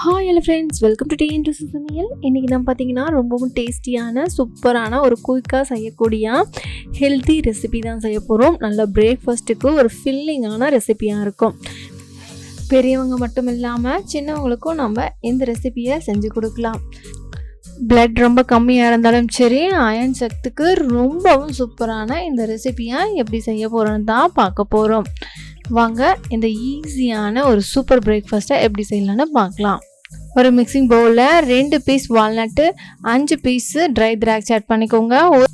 Hi hello friends welcome to tea இன்ட்ரூஸ் சமையல் இன்றைக்கி நம்ம பார்த்தீங்கன்னா ரொம்பவும் டேஸ்டியான சூப்பரான ஒரு குயிக்காக செய்யக்கூடிய ஹெல்த்தி ரெசிபி தான் செய்ய போகிறோம் நல்ல பிரேக்ஃபாஸ்ட்டுக்கு ஒரு ஃபில்லிங்கான ரெசிபியாக இருக்கும். பெரியவங்க மட்டும் இல்லாமல் சின்னவங்களுக்கும் நம்ம இந்த ரெசிபியை செஞ்சு கொடுக்கலாம். பிளட் ரொம்ப கம்மியாக இருந்தாலும் சரி அயன் சத்துக்கு ரொம்பவும் சூப்பரான இந்த ரெசிபியை எப்படி செய்ய போகிறோன்னு தான் பார்க்க போகிறோம் வாங்க. இந்த ஈஸியான ஒரு சூப்பர் பிரேக்ஃபாஸ்ட்டை எப்படி செய்யலான்னு பார்க்கலாம். ஒரு மிக்சிங் பவுலில் ரெண்டு பீஸ் வால்நட்டு அஞ்சு பீஸு ட்ரை திராட்சை ஆட் பண்ணிக்கோங்க. ஒரு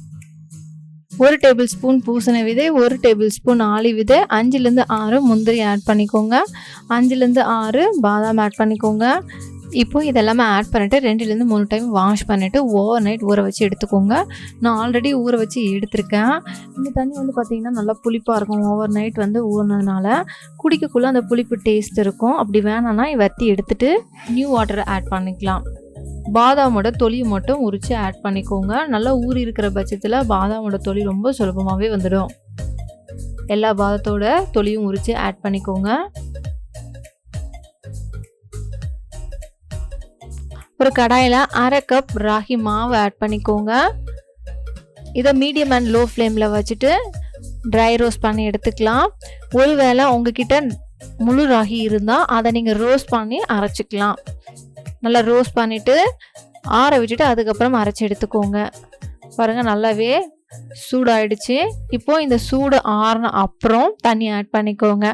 ஒரு டேபிள் ஸ்பூன் பூசணி விதை ஒரு டேபிள் ஸ்பூன் ஆளி விதை அஞ்சுலேருந்து ஆறு முந்திரி ஆட் பண்ணிக்கோங்க. அஞ்சுலேருந்து ஆறு பாதாம் ஆட் பண்ணிக்கோங்க. இப்போ இதெல்லாமே ஆட் பண்ணிவிட்டு ரெண்டுலேருந்து மூணு டைம் வாஷ் பண்ணிவிட்டு ஓவர் நைட் ஊற வச்சு எடுத்துக்கோங்க. நான் ஆல்ரெடி ஊற வச்சு எடுத்திருக்கேன். இந்த தண்ணி வந்து பார்த்திங்கன்னா நல்லா புளிப்பாக இருக்கும். ஓவர் நைட் வந்து ஊறினதுனால குடிக்கக்குள்ளே அந்த புளிப்பு டேஸ்ட் இருக்கும். அப்படி வேணான்னா வத்தி எடுத்துகிட்டு நியூ வாட்டரை ஆட் பண்ணிக்கலாம். பாதாமோட தொலியை மட்டும் உரித்து ஆட் பண்ணிக்கோங்க. நல்லா ஊறி இருக்கிற பட்சத்தில் பாதாமோட தொலி ரொம்ப சுலபமாகவே வந்துடும். எல்லா பாதத்தோட தொலியும் உரித்து ஆட் பண்ணிக்கோங்க. ஒரு கடாயில் அரை கப் ராகி மாவு ஆட் பண்ணிக்கோங்க. இதை மீடியம் அண்ட் லோ ஃப்ளேமில் வச்சுட்டு ட்ரை ரோஸ்ட் பண்ணி எடுத்துக்கலாம். ஒருவேளை உங்ககிட்ட முழு ராகி இருந்தால் அதை நீங்கள் ரோஸ்ட் பண்ணி அரைச்சிக்கலாம். நல்லா ரோஸ்ட் பண்ணிவிட்டு ஆற விட்டுட்டு அதுக்கப்புறம் அரைச்சி எடுத்துக்கோங்க. பாருங்கள் நல்லாவே சூடாயிடுச்சு. இப்போது இந்த சூடு ஆறின அப்புறம் தண்ணி ஆட் பண்ணிக்கோங்க.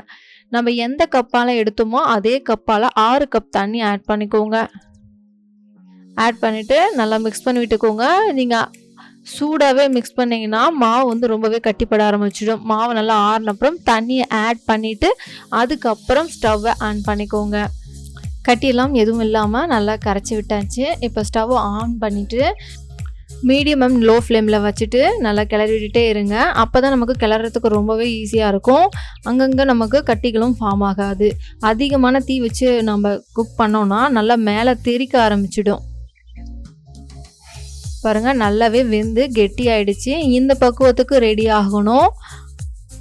நம்ம எந்த கப்பால் எடுத்தோமோ அதே கப்பால் ஆறு கப் தண்ணி ஆட் பண்ணிக்கோங்க. ஆட் பண்ணிவிட்டு நல்லா மிக்ஸ் பண்ணி விட்டுக்கோங்க. நீங்கள் சூடாகவே மிக்ஸ் பண்ணிங்கன்னா மாவு வந்து ரொம்பவே கட்டிப்பட ஆரம்பிச்சிடும். மாவு நல்லா ஆறினப்புறம் தண்ணியை ஆட் பண்ணிவிட்டு அதுக்கப்புறம் ஸ்டவ்வை ஆன் பண்ணிக்கோங்க. கட்டியெல்லாம் எதுவும் இல்லாமல் நல்லா கரைச்சி விட்டாச்சு. இப்போ ஸ்டவ் ஆன் பண்ணிவிட்டு மீடியம் அண்ட் லோ ஃப்ளேமில் வச்சுட்டு நல்லா கிளறிட்டே இருங்க. அப்போ தான் நமக்கு கிளறதுக்கு ரொம்பவே ஈஸியாக இருக்கும். அங்கங்கே நமக்கு கட்டிகளும் ஃபார்ம் ஆகாது. அதிகமான தீ வச்சு நம்ம குக் பண்ணோன்னா நல்லா மேலே தெறிக்க ஆரம்பிச்சிடும். பாருங்கள் நல்லாவே வெந்து கெட்டி ஆயிடுச்சு இந்த பக்குவத்துக்கு ரெடி ஆகணும்.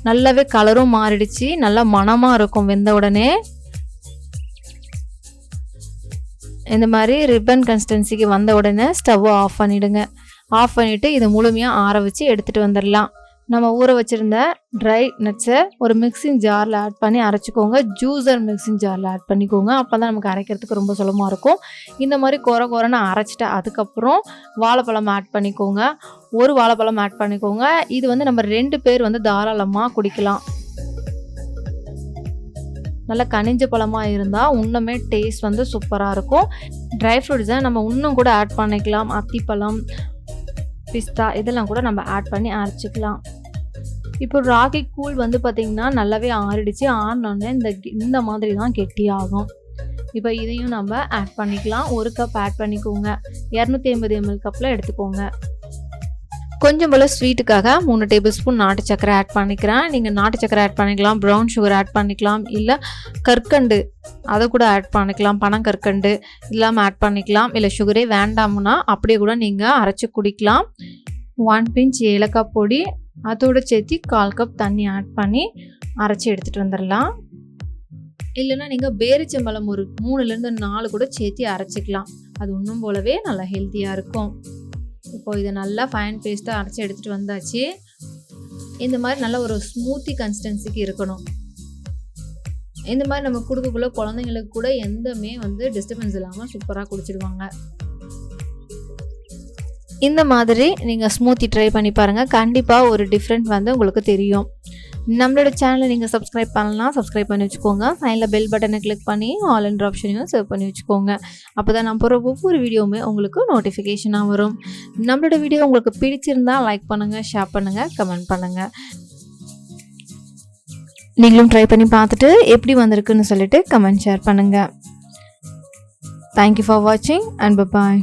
நல்லாவே கலரும் மாறிடுச்சு. நல்லா மணமாக இருக்கும் வெந்த உடனே. இந்த மாதிரி ரிப்பன் கன்சிஸ்டன்சிக்கு வந்த உடனே ஸ்டவ்வை ஆஃப் பண்ணிவிடுங்க ஆஃப் பண்ணிவிட்டு இதை முழுமையாக ஆற வச்சு எடுத்துகிட்டு வந்துடலாம் நம்ம ஊற வச்சுருந்த ட்ரை நட்ஸை ஒரு மிக்சிங் ஜாரில் ஆட் பண்ணி அரைச்சிக்கோங்க. ஜூஸர் மிக்சிங் ஜாரில் ஆட் பண்ணிக்கோங்க. அப்போ தான் நமக்கு அரைக்கிறதுக்கு ரொம்ப சுலமாக இருக்கும். இந்த மாதிரி குறை குறைன்னு அரைச்சிட்டு அதுக்கப்புறம் வாழைப்பழம் ஆட் பண்ணிக்கோங்க. ஒரு வாழைப்பழம் ஆட் பண்ணிக்கோங்க. இது வந்து நம்ம ரெண்டு பேர் வந்து தாராளமாக குடிக்கலாம். நல்லா கனிஞ்ச பழமாக இருந்தால் இன்னுமே டேஸ்ட் வந்து சூப்பராக இருக்கும். ட்ரை ஃப்ரூட்ஸை நம்ம இன்னும் கூட ஆட் பண்ணிக்கலாம். அத்திப்பழம் பிஸ்தா இதெல்லாம் கூட நம்ம ஆட் பண்ணி அரைச்சிக்கலாம். இப்போ ராகி கூழ் வந்து பார்த்திங்கன்னா நல்லாவே ஆறிடுச்சு. ஆறினோடனே இந்த இந்த மாதிரி தான் கெட்டியாகும் இப்போ இதையும் நம்ம ஆட் பண்ணிக்கலாம். ஒரு கப் ஆட் பண்ணிக்கோங்க. இரநூத்தி ஐம்பது எம்எல் கப்பில் எடுத்துக்கோங்க. கொஞ்சம் போல் ஸ்வீட்டுக்காக மூணு டேபிள் ஸ்பூன் நாட்டு சக்கரை ஆட் பண்ணிக்கிறேன். நீங்கள் நாட்டு சக்கரை ஆட் பண்ணிக்கலாம் ப்ரௌன் சுகர் ஆட் பண்ணிக்கலாம் இல்லை கற்கண்டு அதை கூட ஆட் பண்ணிக்கலாம் பனங்கற்கண்டு இல்லாமல் ஆட் பண்ணிக்கலாம். இல்லை சுகரே வேண்டாம்னா அப்படியே கூட நீங்கள் அரைச்சி குடிக்கலாம். ஒன் பிஞ்ச் ஏலக்காய் பொடி அதோடு சேர்த்து கால் கப் தண்ணி ஆட் பண்ணி அரைச்சி எடுத்துகிட்டு வந்துடலாம். இல்லைன்னா நீங்கள் பேரிச்சம்பழம் ஒரு மூணுலேருந்து நாலு கூட சேர்த்து அரைச்சிக்கலாம். அது இன்னும் போலவே நல்லா ஹெல்த்தியாக இருக்கும். இப்போது இதை நல்லா ஃபைன் பேஸ்ட்டாக அரைச்சி எடுத்துகிட்டு வந்தாச்சு. இந்த மாதிரி நல்ல ஒரு ஸ்மூத்தி கன்சிஸ்டன்சிக்கு இருக்கணும். இந்த மாதிரி நம்ம கொடுக்கக்குள்ள குழந்தைங்களுக்கு கூட எந்தமே வந்து டிஸ்டர்பன்ஸ் இல்லாமல் சூப்பராக குடிச்சிடுவாங்க. இந்த மாதிரி நீங்கள் ஸ்மூத்தி ட்ரை பண்ணி பாருங்கள் கண்டிப்பாக ஒரு டிஃப்ரெண்ட் வந்து உங்களுக்கு தெரியும். நம்மளோட சேனலை நீங்கள் சப்ஸ்கிரைப் பண்ணலாம் சப்ஸ்கிரைப் பண்ணி வச்சுக்கோங்க. சைனில் பெல் பட்டனை கிளிக் பண்ணி ஆல் அண்ட் ஆப்ஷனையும் சேவ் பண்ணி வச்சுக்கோங்க. அப்போ தான் நான் போகிற ஒவ்வொரு வீடியோவுமே உங்களுக்கு நோட்டிஃபிகேஷனாக வரும். நம்மளோட வீடியோ உங்களுக்கு பிடிச்சிருந்தா லைக் பண்ணுங்கள் ஷேர் பண்ணுங்கள் கமெண்ட் பண்ணுங்கள் நீங்களும் ட்ரை பண்ணி பார்த்துட்டு எப்படி வந்திருக்குன்னு சொல்லிட்டு கமெண்ட் ஷேர் பண்ணுங்கள் தேங்க்யூ ஃபார் வாட்சிங் அண்ட் பாய்